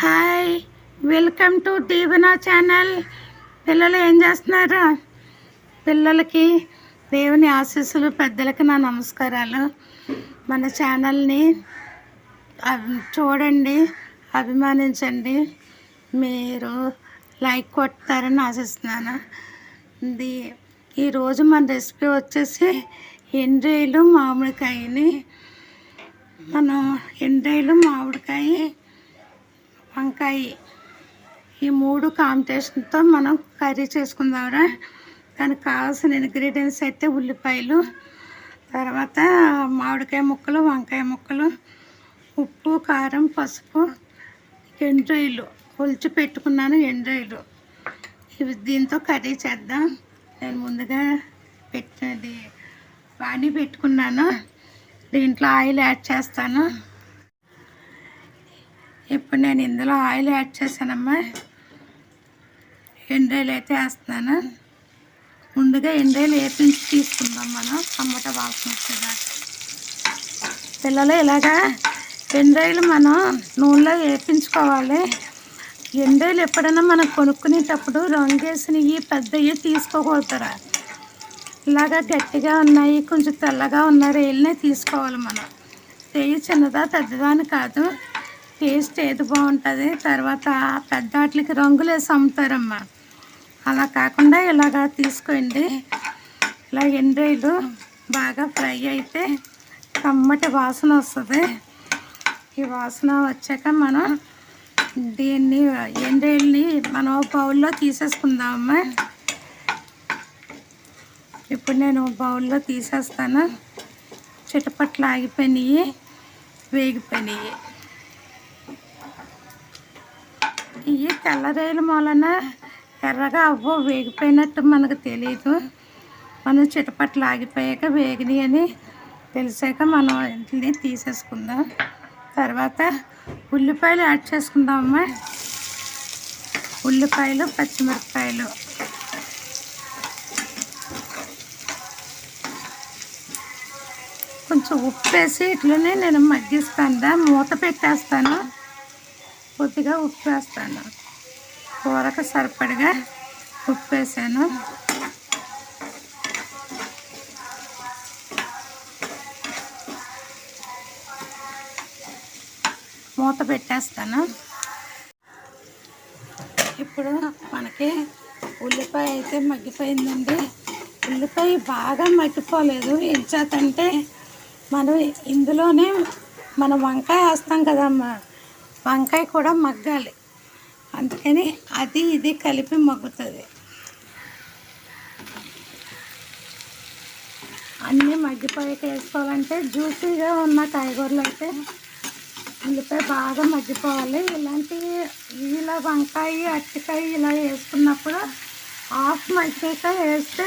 Hi welcome to Deevena channel. పిల్లలు ఏం చేస్తున్నారు? పిల్లలకి దేవుని ఆశీస్సులు పెద్దలకి నా నమస్కారాలు. మన ఛానల్ని చూడండి అభిమానించండి. మీరు లైక్ కొడతారని ఆశిస్తున్నాను. ఇది ఈరోజు మన రెసిపీ వచ్చేసి ఎండ్రాయిలు మామిడికాయని. మనం ఎండ్రాయిలు మామిడికాయ వంకాయ. ఈ మూడు కాంబినేషన్తో మనం కర్రీ చేసుకుందాంరా. దానికి కావాల్సిన ఇంగ్రీడియంట్స్ అయితే ఉల్లిపాయలు తర్వాత మామిడికాయ ముక్కలు వంకాయ ముక్కలు ఉప్పు కారం పసుపు ఎండ్రాయిలు. ఒలిచి పెట్టుకున్నాను ఎండ్రాయిలు. ఇవి దీంతో కర్రీ చేద్దాం. నేను ముందుగా పెట్టినది వాణి పెట్టుకున్నాను. దీంట్లో ఆయిల్ యాడ్ చేస్తాను. ఇప్పుడు నేను ఇందులో ఆయిల్ యాడ్ చేశానమ్మా. ఎండ్రాయిలు అయితే వేస్తున్నాను. ముందుగా ఎండ్రాయిలు వేపించి తీసుకుందాం మనం? టమాటా వాసన వచ్చేదాకా. పిల్లలు ఇలాగా ఎండ్రాయిలు మనం నూనెలో వేపించుకోవాలి. ఎండ్రాయిలు ఎప్పుడైనా మనం కొనుక్కునేటప్పుడు రంగేసినవి పెద్దవి తీసుకోకూడదురా. ఇలాగా గట్టిగా ఉన్నాయి కొంచెం తెల్లగా ఉన్న రేళ్ళనే తీసుకోవాలి మనం. చేయి చిన్నదా పెద్దదా అని కాదు. టేస్ట్ ఏది బాగుంటుంది? తర్వాత పెద్ద వాటికి రంగులు వేసి అమ్ముతారమ్మా అలా కాకుండా ఇలాగా తీసుకోండి. ఇలా ఎండ్రాయిలు బాగా ఫ్రై అయితే కమ్మటి వాసన వస్తుంది. ఈ వాసన వచ్చాక మనం దీన్ని ఎండ్రాయిల్ని మనం బౌల్లో తీసేసుకుందామమ్మా. ఇప్పుడు నేను బౌల్లో తీసేస్తాను. చిటపట్లు ఆగిపోయినాయి వేగిపోయినాయి. ఇవి తెల్లరేలు మూలన ఎర్రగా అవ్వో వేగిపోయినట్టు మనకు తెలియదు మనం చిటపట్లు ఆగిపోయాక వేగిని అని తెలిసాక మనం వీటిని తీసేసుకుందాం. తర్వాత ఉల్లిపాయలు యాడ్ చేసుకుందామమ్మా ఉల్లిపాయలు పచ్చిమిరపకాయలు. కొంచెం ఉప్పు వేసి ఇట్లనే నేను మగ్గిస్తాను మూత పెట్టేస్తాను. కొద్దిగా ఉప్పు వేస్తాను కూరకు సరిపడగా ఉప్పు వేసాను. మూత పెట్టేస్తాను. ఇప్పుడు మనకి ఉల్లిపాయ అయితే మగ్గిపోయిందండి. ఉల్లిపాయ బాగా మగ్గిపోలేదు. ఏం చేతంటే మనం ఇందులోనే మనం వంకాయ వేస్తాం కదమ్మా వంకాయ కూడా మగ్గాలి. అందుకని అది ఇది కలిపి మగ్గుతుంది. అన్నీ మగ్గిపోయాక వేసుకోవాలంటే జ్యూసీగా ఉన్న కాయగూరలు అయితే ఉల్లిపాయ బాగా మగ్గిపోవాలి. ఇలాంటి ఇలా వంకాయ అరటికాయ ఇలా వేసుకున్నప్పుడు హాఫ్ మగ్గాక వేస్తే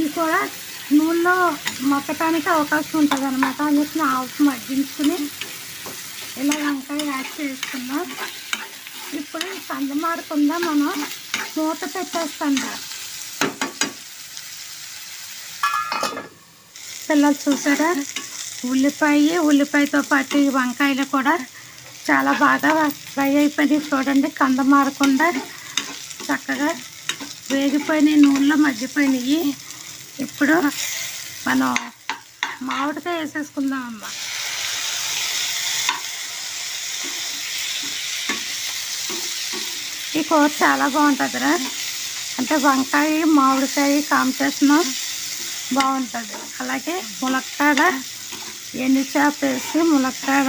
ఇవి కూడా నూనెలో మగ్గటానికి అవకాశం ఉంటుంది అనమాట అందుకని హాఫ్ మగ్గించుకుని ఇలా వంకాయ యాడ్ చేసుకుందాం. ఇప్పుడు ఈ కంద మారకుండా మనం మూత పెట్టేస్తాం పిల్లలు చూసారా? ఉల్లిపాయ ఉల్లిపాయతో పాటు ఈ వంకాయలు కూడా చాలా బాగా ఫ్రై అయిపోయినాయి చూడండి కంద మారకుండా చక్కగా వేగిపోయినాయి నూనెలో మగ్గిపోయినాయి. ఇప్పుడు మనం మామిడికాయ వేసేసుకుందాం ఈ కూర చాలా బాగుంటుందిరా. అంటే వంకాయ మామిడికాయ కాంబినేషన్ బాగుంటుంది. అలాగే ములక్కాడ ఎండు చేప వేసి ములక్కాడ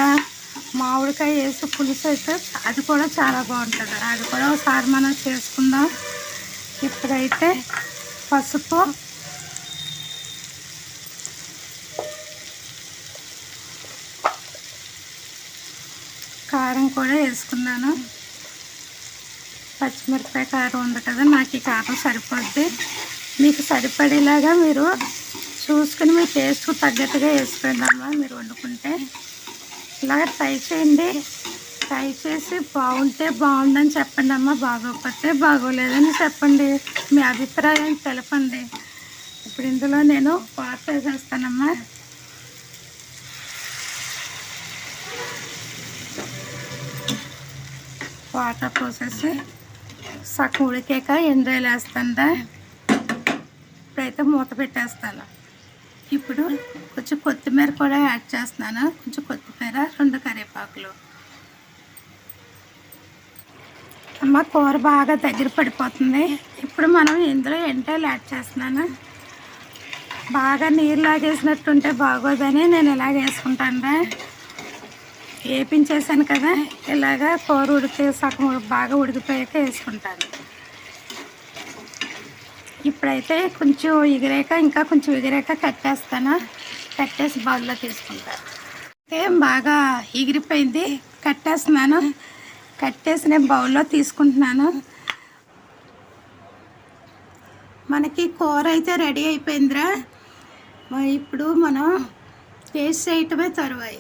మామిడికాయ వేసి పులుసు అయితే అది కూడా చాలా బాగుంటుంది. అది కూడా ఒకసారి మనం చేసుకుందాం. ఇప్పుడైతే పసుపు కారం కూడా వేసుకున్నాను. పచ్చిమిరపకాయ కారం ఉంది కదా నాకు ఈ కారం సరిపోద్ది. మీకు సరిపడేలాగా మీరు చూసుకుని మీ టేస్ట్కు తగ్గట్టుగా వేసుకోండి మీరు వండుకుంటే. ఇలాగ ట్రై చేయండి. ట్రై చేసి బాగుంటే బాగుందని చెప్పండి అమ్మ బాగోకపోతే బాగోలేదని చెప్పండి. మీ అభిప్రాయం తెలపండి. ఇప్పుడు ఇందులో నేను వాటర్ వేసేస్తానమ్మా. వాటర్ పోసేసి సగం ఉడికాక ఎండ్రాయిలు వేస్తాను ఇప్పుడైతే మూత పెట్టేస్తాను. ఇప్పుడు కొంచెం కొత్తిమీర కూడా యాడ్ చేస్తున్నాను. కొంచెం కొత్తిమీర రెండు కరివేపాకులు. అమ్మ కూర బాగా దగ్గర పడిపోతుంది. ఇప్పుడు మనం ఇందులో ఎంటాయిలు యాడ్ చేస్తున్నాను. బాగా నీరు లాగేసినట్టుంటే బాగోదని నేను ఇలా వేసుకుంటాను వేపించేసాను కదా ఇలాగా కూర ఉడితే సగం బాగా ఉడికిపోయాక వేసుకుంటాను. ఇప్పుడైతే కొంచెం ఎగిరాక ఇంకా కొంచెం ఎగిరాక కట్టేస్తాను. కట్టేసి బౌల్లో తీసుకుంటాను అయితే బాగా ఎగిరిపోయింది కట్టేస్తున్నాను. కట్టేసి నేను బౌల్లో తీసుకుంటున్నాను. మనకి కూర అయితే రెడీ అయిపోయిందిరా. ఇప్పుడు మనం టేస్ట్ చేయటమే తరువాయి.